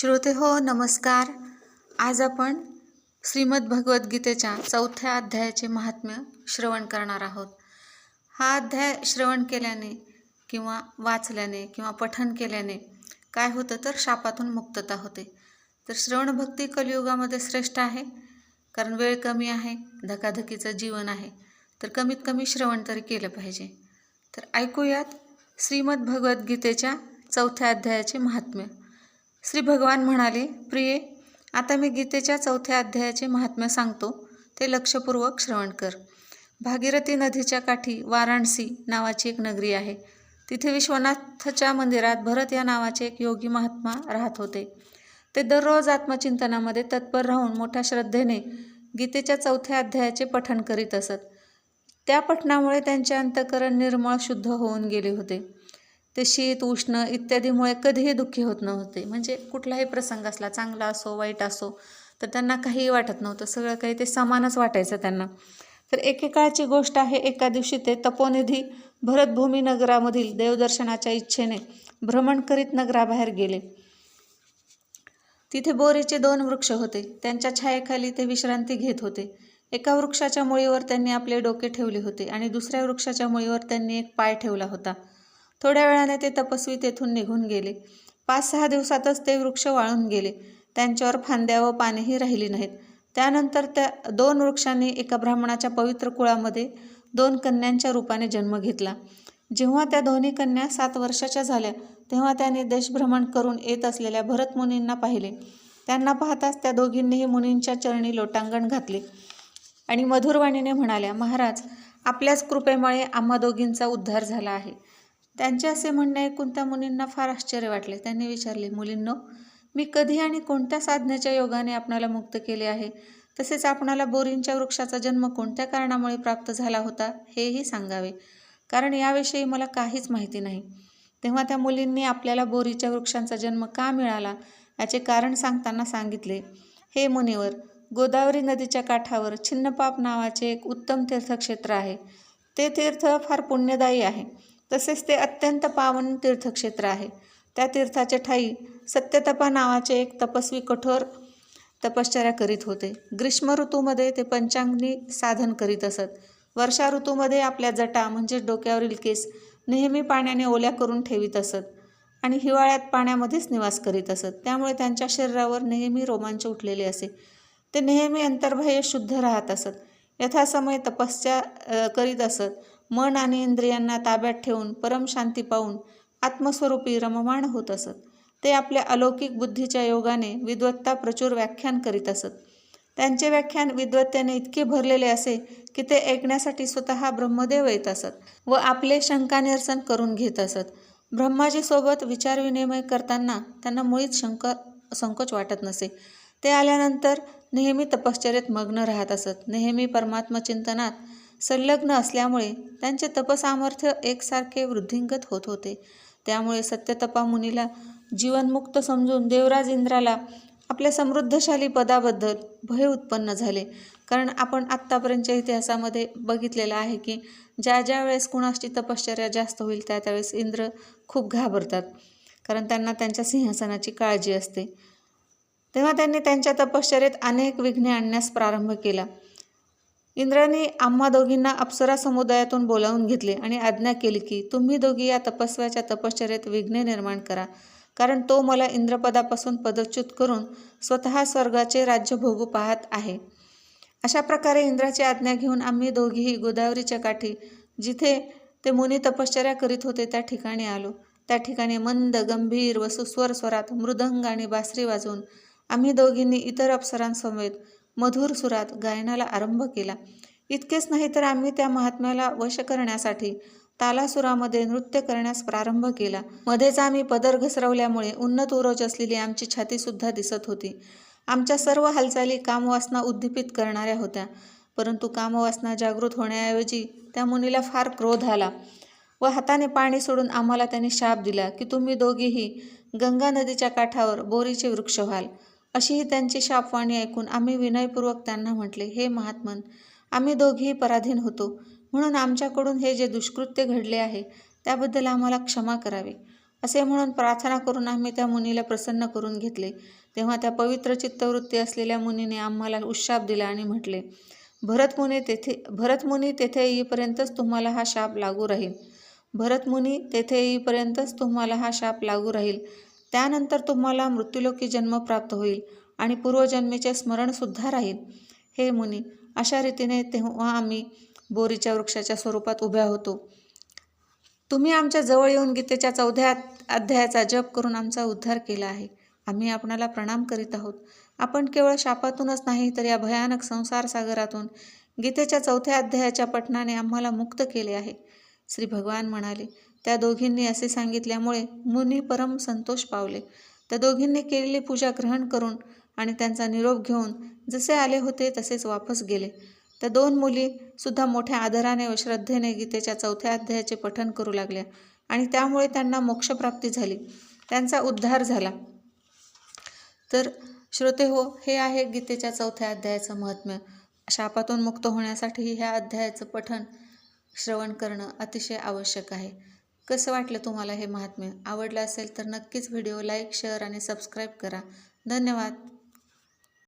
श्रोते हो नमस्कार. आज आपण श्रीमद भगवद्गीतेच्या चौथ्या अध्यायाचे महात्म्य श्रवण करणार आहोत. हा अध्याय श्रवण केल्याने किंवा वाचल्याने किंवा पठन केल्याने काय होतं तर शापातून मुक्तता होते. तर श्रवण भक्ती कलियुगामध्ये श्रेष्ठ आहे कारण वेळ कमी आहे धकाधकीचं जीवन आहे तर कमीत कमी श्रवण तरी केलं पाहिजे. तर ऐकूयात श्रीमद भगवद्गीतेच्या चौथ्या अध्यायाचे महात्म्य. श्री भगवान म्हणाले प्रिये आता मी गीतेच्या चौथ्या अध्यायाचे महात्म्य सांगतो. ते लक्षपूर्वक श्रवण कर. भागीरथी नदीच्या काठी वाराणसी नावाची एक नगरी आहे. तिथे विश्वनाथच्या मंदिरात भरत या नावाचे एक योगी महात्मा राहत होते. ते दररोज आत्मचिंतनामध्ये तत्पर राहून मोठ्या श्रद्धेने गीतेच्या चौथ्या अध्यायाचे पठण करीत असत. त्या पठणामुळे त्यांचे अंतकरण निर्मळ शुद्ध होऊन गेले होते. ते शीत उष्ण इत्यादीमुळे कधीही दुःखी होत नव्हते. म्हणजे कुठलाही प्रसंग असला चांगला असो वाईट असो तर त्यांना काहीही वाटत नव्हतं. सगळं काही ते समानच वाटायचं त्यांना. तर एकेकाळची गोष्ट आहे एका दिवशी ते तपोनिधी भरतभूमी नगरामधील देवदर्शनाच्या इच्छेने भ्रमण करीत नगराबाहेर गेले. तिथे बोरीचे दोन वृक्ष होते. त्यांच्या छायेखाली ते विश्रांती घेत होते. एका वृक्षाच्या मुळीवर त्यांनी आपले डोके ठेवले होते आणि दुसऱ्या वृक्षाच्या मुळीवर त्यांनी एक पाय ठेवला होता. थोड्या वेळाने ते तपस्वी तेथून निघून गेले. पाच सहा दिवसातच ते वृक्ष वाळून गेले. त्यांच्यावर फांद्या व पानेही राहिली नाहीत. त्यानंतर त्या दोन वृक्षांनी एका ब्राह्मणाच्या पवित्र कुळामध्ये दोन कन्यांच्या रूपाने जन्म घेतला. जेव्हा त्या दोन्ही कन्या सात वर्षाच्या झाल्या तेव्हा त्याने देशभ्रमण करून येत असलेल्या भरत मुनींना पाहिले. त्यांना पाहताच त्या दोघींनीही मुनींच्या चरणी लोटांगण घातले आणि मधुरवाणीने म्हणाल्या महाराज आपल्याच कृपेमुळे आम्हा दोघींचा उद्धार झाला आहे. त्यांचे असे म्हणणे ऐकून त्या मुनींना फार आश्चर्य वाटले. त्यांनी विचारले मुलींनो मी कधी आणि कोणत्या साधनेच्या योगाने आपणाला मुक्त केले आहे? तसेच आपणाला बोरींच्या वृक्षाचा जन्म कोणत्या कारणामुळे प्राप्त झाला होता हेही सांगावे. कारण याविषयी मला काहीच माहिती नाही. तेव्हा त्या मुलींनी आपल्याला बोरीच्या वृक्षांचा जन्म का मिळाला याचे कारण सांगताना सांगितले. हे मुनीवर गोदावरी नदीच्या काठावर छिन्नपाप नावाचे एक उत्तम तीर्थक्षेत्र आहे. ते तीर्थ फार पुण्यदायी आहे. तसेच ते अत्यंत पावन तीर्थक्षेत्र आहे. त्या तीर्थाचे ठाई सत्यतपा नावाचे एक तपस्वी कठोर तपश्चर्या करीत होते. ग्रीष्म ऋतूमध्ये ते पंचांगनी साधन करीत असत. वर्षा ऋतूमध्ये आपल्या जटा म्हणजे डोक्यावरील केस नेहमी पाण्याने ओल्या करून ठेवीत असत आणि हिवाळ्यात पाण्यामध्येच निवास करीत असत. त्यामुळे त्यांच्या शरीरावर नेहमी रोमांच उठलेले असे. ते नेहमी अंतर्बाह्य शुद्ध राहत असत. यथासमय तपस्या करीत असत. मन आणि इंद्रियांना ताब्यात ठेवून परमशांती पाहून आत्मस्वरूपी रममाण होत असत. ते आपल्या अलौकिक बुद्धीच्या योगाने विद्वत्ता प्रचूर व्याख्यान करीत असत. त्यांचे व्याख्यान विद्वत्तेने इतके भरलेले असे की ते ऐकण्यासाठी स्वतः ब्रह्मदेव येत असत व आपले शंका निरसन करून घेत असत. ब्रह्माजीसोबत विचारविनिमय करताना त्यांना मुळीच शंक संकोच वाटत नसे. ते आल्यानंतर नेहमी तपश्चर्येत मग्न राहत असत. नेहमी परमात्मचिंतनात संलग्न असल्यामुळे त्यांचे तपसामर्थ्य एकसारखे वृद्धिंगत होत होते. त्यामुळे सत्यतपा मुनीला जीवनमुक्त समजून देवराज इंद्राला आपल्या समृद्धशाली पदाबद्दल भय उत्पन्न झाले. कारण आपण आत्तापर्यंतच्या इतिहासामध्ये बघितलेलं आहे की ज्या ज्या वेळेस कुणाची तपश्चर्या जास्त होईल त्या त्यावेळेस इंद्र खूप घाबरतात. कारण त्यांना त्यांच्या सिंहासनाची काळजी असते. तेव्हा त्यांनी त्यांच्या तपश्चर्येत अनेक विघ्ने आणण्यास प्रारंभ केला. इंद्राने आम्हा दोघींना अप्सरा समुदायातून बोलावून घेतले आणि आज्ञा केली की तुम्ही दोघी या तपस्व्याच्या तपश्चर्येत विघ्ने निर्माण करा कारण तो मला इंद्रपदापासून पदच्युत करून स्वतः स्वर्गाचे राज्य भोगू पाहत आहे. अशा प्रकारे इंद्राची आज्ञा घेऊन आम्ही दोघीही गोदावरीच्या काठी जिथे ते मुनी तपश्चर्या करीत होते त्या ठिकाणी आलो. त्या ठिकाणी मंद गंभीर व सुस्वर स्वरात मृदंग आणि बासरी वाजवून आम्ही दोघींनी इतर अप्सरांसमवेत मधुर सुरात गायनाला आरंभ केला. इतकेच नाही तर आम्ही त्या महात्म्याला वश करण्यासाठी तालासुरामध्ये नृत्य करण्यास प्रारंभ केला. मध्येच आम्ही पदर घसरवल्यामुळे उन्नत उरोज असलेली आमची छातीसुद्धा दिसत होती. आमच्या सर्व हालचाली कामवासना उद्दीपित करणाऱ्या होत्या. परंतु कामवासना जागृत होण्याऐवजी त्या मुनीला फार क्रोध आला व हाताने पाणी सोडून आम्हाला त्यांनी शाप दिला की तुम्ही दोघेही गंगा नदीच्या काठावर बोरीचे वृक्ष व्हाल. अशीही त्यांची शापवाणी ऐकून आम्ही विनयपूर्वक त्यांना म्हटले हे महात्मन आम्ही दोघेही पराधीन होतो. म्हणून आमच्याकडून हे जे दुष्कृत्य घडले आहे त्याबद्दल आम्हाला क्षमा करावी. असे म्हणून प्रार्थना करून आम्ही त्या मुनीला प्रसन्न करून घेतले. तेव्हा त्या पवित्र चित्तवृत्ती असलेल्या मुनीने आम्हाला उशाप दिला आणि म्हटले भरतमुनी तेथे भरतमुनी तेथे येईपर्यंतच तुम्हाला हा शाप लागू राहील. भरतमुनी तेथे येईपर्यंतच तुम्हाला हा शाप लागू राहील. त्यानंतर तुम्हाला मृत्युलोकी जन्म प्राप्त होईल आणि पूर्वजन्मेचे स्मरणसुद्धा राहील. हे मुनी अशा रीतीने तेव्हा आम्ही बोरीच्या वृक्षाच्या स्वरूपात उभ्या होतो. तुम्ही आमच्या जवळ येऊन गीतेच्या चौथ्या अध्यायाचा जप करून आमचा उद्धार केला आहे. आम्ही आपणाला प्रणाम करीत आहोत. आपण केवळ शापातूनच नाही तर या भयानक संसार सागरातून गीतेच्या चौथ्या अध्यायाच्या पठणाने आम्हाला मुक्त केले आहे. श्री भगवान म्हणाले त्या दोघींनी असे सांगितल्यामुळे मुनी परम संतोष पावले. त्या दोघींनी केलेली पूजा ग्रहण करून आणि त्यांचा निरोप घेऊन जसे आले होते तसेच वापस गेले. त्या दोन मुली सुद्धा मोठ्या आदराने व श्रद्धेने गीतेच्या चौथ्या अध्यायाचे पठन करू लागल्या आणि त्यामुळे त्यांना मोक्षप्राप्ती झाली. त्यांचा उद्धार झाला. तर श्रोते हो हे आहे गीतेच्या चौथ्या अध्यायाचं महात्म्य. शापातून मुक्त होण्यासाठी ह्या अध्यायाचं पठण श्रवण करणं अतिशय आवश्यक आहे. कसं वाटलं तुम्हाला हे महात्म्य? आवडलं असेल तर नक्कीच व्हिडिओ लाईक शेअर आणि सबस्क्राईब करा. धन्यवाद.